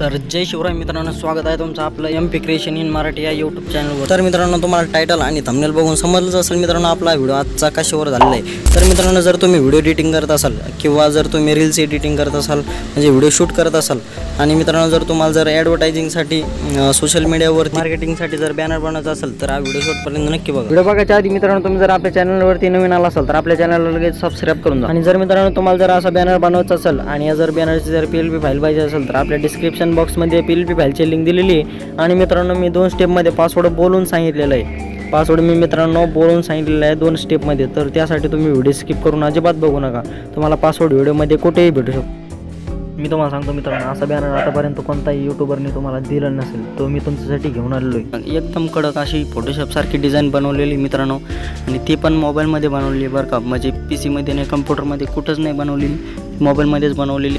तर जय शिवराय मित्रांनो स्वागत आहे तुमचं आपलं M P creation in Marathi या यूट्यूब चॅनलवर तर मित्रांनो तुम्हाला टायटल आणि थंबनेल बघून समजलंच असेल मित्रांनो आपला व्हिडिओ आजचा कशावर झालेला आहे. तर मित्रांनो जर तुम्ही व्हिडिओ एडिटिंग करत असाल किंवा जर तुम्ही रील्स एडिटिंग करत असाल म्हणजे व्हिडिओ शूट करत असाल आणि मित्रांनो जर तुम्हाला जर ॲडव्हर्टायझिंगसाठी सोशल मीडियावर मार्केटिंगसाठी जर बॅनर बनवायचा असेल तर हा व्हिडिओ शूटपर्यंत नक्की बघा. व्हिडिओ बघायच्या आधी मित्रांनो तुम्ही जर आपल्या चॅनलवरती नवीन आला असाल तर आपल्या चॅनलला लगेच सबस्क्राईब करून द्या आणि जर मित्रांनो तुम्हाला जर असा बॅनर बनवायचा असेल आणि या जर बॅनरची जर पी एल पी फाईल पाहिजे असेल तर आपल्या डिस्क्रिप्शन बॉक्समध्ये पी एल पी फाईलची लिंक दिलेली आहे. आणि मित्रांनो मी दोन स्टेपमध्ये पासवर्ड बोलून सांगितलेलं आहे. पासवर्ड मी मित्रांनो बोलून सांगितलेलं आहे दोन स्टेपमध्ये तर त्यासाठी तुम्ही व्हिडिओ स्किप करून अजिबात बघू नका. तुम्हाला पासवर्ड व्हिडिओमध्ये कुठेही भेटू शकतो. मी तुम्हाला सांगतो मित्रांनो असा बॅनर आतापर्यंत कोणताही यूट्यूबरने तुम्हाला दिला नसेल तो मी तुमच्यासाठी घेऊन आलेलो आहे. एकदम कडक अशी फोटोशॉपसारखी डिझाईन बनवलेली मित्रांनो. आणि ती पण मोबाईलमध्ये बनवलेली बरं का. म्हणजे पी सीमध्ये नाही कम्प्युटरमध्ये कुठंच नाही बनवलेली. मोबाईलमध्येच बनवलेली.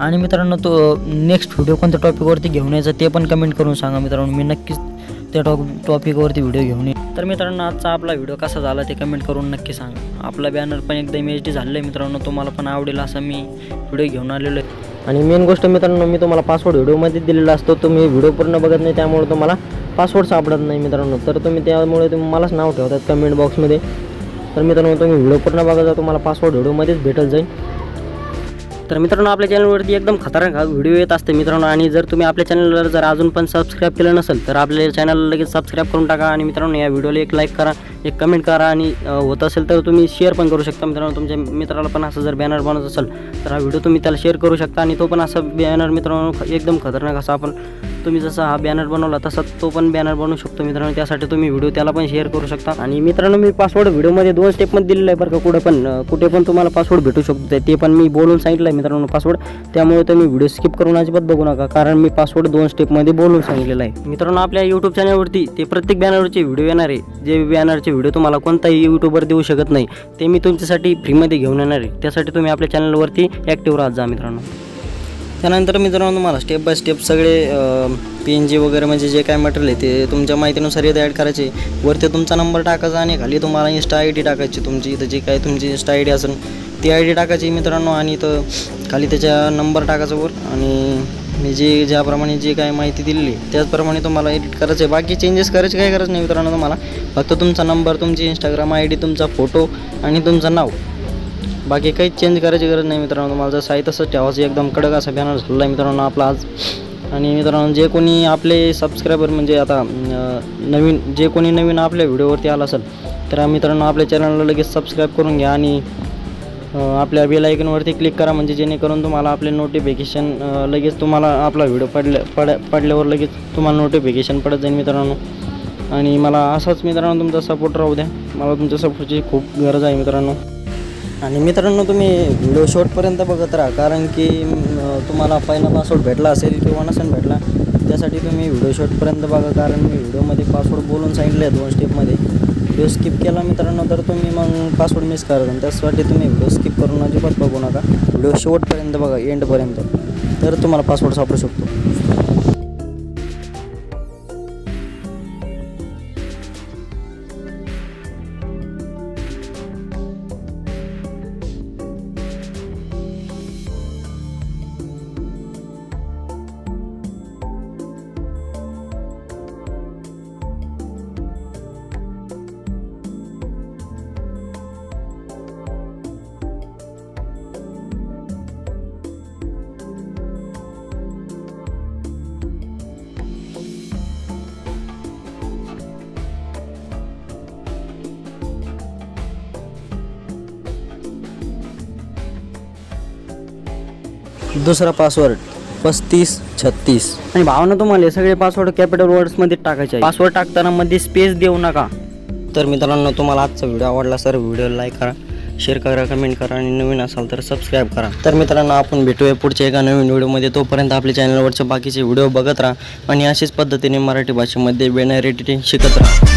आणि मित्रांनो तो नेक्स्ट व्हिडिओ कोणत्या टॉपिकवरती घेऊन यायचा ते पण कमेंट करून सांगा मित्रांनो. मी नक्कीच त्या टॉप टॉपिकवरती व्हिडिओ घेऊन येईल तर मित्रांनो आजचा आपला व्हिडिओ कसा झाला ते कमेंट करून नक्की सांगा. आपला बॅनर पण एकदम एच डी झालं आहे मित्रांनो. तुम्हाला पण आवडेल असं मी व्हिडिओ घेऊन आलेलो आहे. आणि मेन गोष्ट मित्रांनो मी तुम्हाला पासवर्ड व्हिडिओमध्ये दिलेला असतो. तुम्ही व्हिडिओ पूर्ण बघत नाही त्यामुळे तुम्हाला पासवर्ड सापडत नाही मित्रांनो. तर तुम्ही त्यामुळे तुम्ही मलाच नाव ठेवतात कमेंट बॉक्समध्ये तर मित्रांनो तुम्ही व्हिडिओ पूर्ण बघा तुम्हाला पासवर्ड व्हिडिओमध्येच भेटत जाईल. तर मित्रांनो आपल्या चॅनलवरती एकदम खतरनाक व्हिडिओ येत असते मित्रांनो. आणि जर तुम्ही आपल्या चॅनलवर जर अजून पण सबस्क्राईब केलं नसेल तर आपल्या चॅनलला लगेच सबस्क्राईब करून टाका. आणि मित्रांनो या व्हिडिओला एक लाईक करा. एक कमेंट करा आणि होत असेल तर तुम्ही शेअर पण करू शकता. मित्रांनो तुमच्या मित्राला पण असं जर बॅनर बनवत असेल तर हा व्हिडिओ तुम्ही त्याला शेअर करू शकता आणि तो पण असा बॅनर मित्रांनो एकदम खतरनाक असा आपण तुम्ही जसा हा बॅनर बनवला तसा तो पण बॅनर बनवू शकतो मित्रांनो. त्यासाठी तुम्ही व्हिडिओ त्याला पण शेअर करू शकता. आणि मित्रांनो मी पासवर्ड व्हिडिओमध्ये दोन स्टेपमध्ये दिलेला आहे बरं का कुठे पण कुठे पण तुम्हाला पासवर्ड भेटू शकतो ते- पण मी बोलून सांगितलं आहे मित्रांनो पासवर्ड त्यामुळे तुम्ही व्हिडिओ स्किप करून अजिबात बघू नका कारण मी पासवर्ड दोन स्टेपमध्ये बोलून सांगितलेलं आहे. मित्रांनो आपल्या यूट्यूब चॅनलवरती ते प्रत्येक बॅनरचे व्हिडिओ येणार आहे. जे बॅनरचे व्हिडिओ तुम्हाला कोणताही यूट्यूबर देऊ शकत नाही ते मी तुमच्यासाठी फ्रीमध्ये घेऊन येणार आहे. त्यासाठी तुम्ही आपल्या चॅनलवरती ॲक्टिव्ह राहत जा मित्रांनो. त्यानंतर मित्रांनो तुम्हाला स्टेप बाय स्टेप सगळे पी एन जी वगैरे म्हणजे जे काय मटेरियल आहे ते तुमच्या माहितीनुसार इथे ॲड करायचे. वरती तुमचा नंबर टाकायचा आणि खाली तुम्हाला इन्स्टा आय डी टाकायची. तुमची इथं जी काय तुमची इन्स्टा आय डी असेल ती आय डी टाकायची मित्रांनो आणि इथं खाली त्याच्या नंबर टाकायचा वर आणि मी जे ज्याप्रमाणे जे काय माहिती दिलेली त्याचप्रमाणे तुम्हाला एडिट करायचं आहे. बाकी चेंजेस करायचे काही गरज नाही मित्रांनो तुम्हाला. फक्त तुमचा नंबर तुमची इंस्टाग्राम आय डी तुमचा फोटो आणि तुमचं नाव. बाकी काहीच चेंज करायची गरज नाही मित्रांनो तुम्हाला. जसं आहे तसंच ठेवायचं एकदम कडक असा बॅनर झाला आहे मित्रांनो आपला आज. आणि मित्रांनो जे कोणी आपले सबस्क्रायबर म्हणजे आता नवीन जे कोणी नवीन आपल्या व्हिडिओवरती आला असेल तर मित्रांनो आपल्या चॅनलला लगेच सबस्क्राईब करून घ्या आणि आपल्या बेल आयकनवरती क्लिक करा म्हणजे जेणेकरून तुम्हाला आपले नोटिफिकेशन लगेच तुम्हाला आपला व्हिडिओ पडल्या पड पडल्यावर लगेच तुम्हाला नोटिफिकेशन पडत जाईल मित्रांनो. आणि मला असाच मित्रांनो तुमचा सपोर्ट राहू द्या. मला तुमच्या सपोर्टची खूप गरज आहे मित्रांनो. आणि मित्रांनो तुम्ही व्हिडिओ शॉर्टपर्यंत बघत राहा कारण की तुम्हाला पहिला पासवर्ड भेटला असेल किंवा नसेल भेटला त्यासाठी तुम्ही व्हिडिओ शॉर्टपर्यंत बघा कारण मी व्हिडिओमध्ये पासवर्ड बोलून सांगितले आहे दोन स्टेपमध्ये व्हिडिओ स्किप केला मित्रांनो तर तुम्ही मग पासवर्ड मिस करता त्यासाठी तुम्ही व्हिडिओ स्किप करून अजिबात बघू नका. व्हिडिओ शेवटपर्यंत बघा एंडपर्यंत तर तुम्हाला पासवर्ड सापडू शकतो. दुसरा पासवर्ड पस्तीस छत्तीस. आणि भावना तुम्हाला हे सगळे पासवर्ड कॅपिटल वर्ड्समध्ये टाकायचे पासवर्ड टाकताना मध्ये स्पेस देऊ नका. तर मित्रांनो तुम्हाला आजचा व्हिडिओ आवडला सर व्हिडिओ लाईक करा शेअर करा कमेंट करा आणि नवीन असाल तर सबस्क्राईब करा. तर मित्रांनो आपण भेटूया पुढच्या एका नवीन व्हिडिओमध्ये तोपर्यंत आपल्या चॅनलवरचे बाकीचे व्हिडिओ बघत राहा आणि अशीच पद्धतीने मराठी भाषेमध्ये बॅनर एडिटिंग शिकत राहा.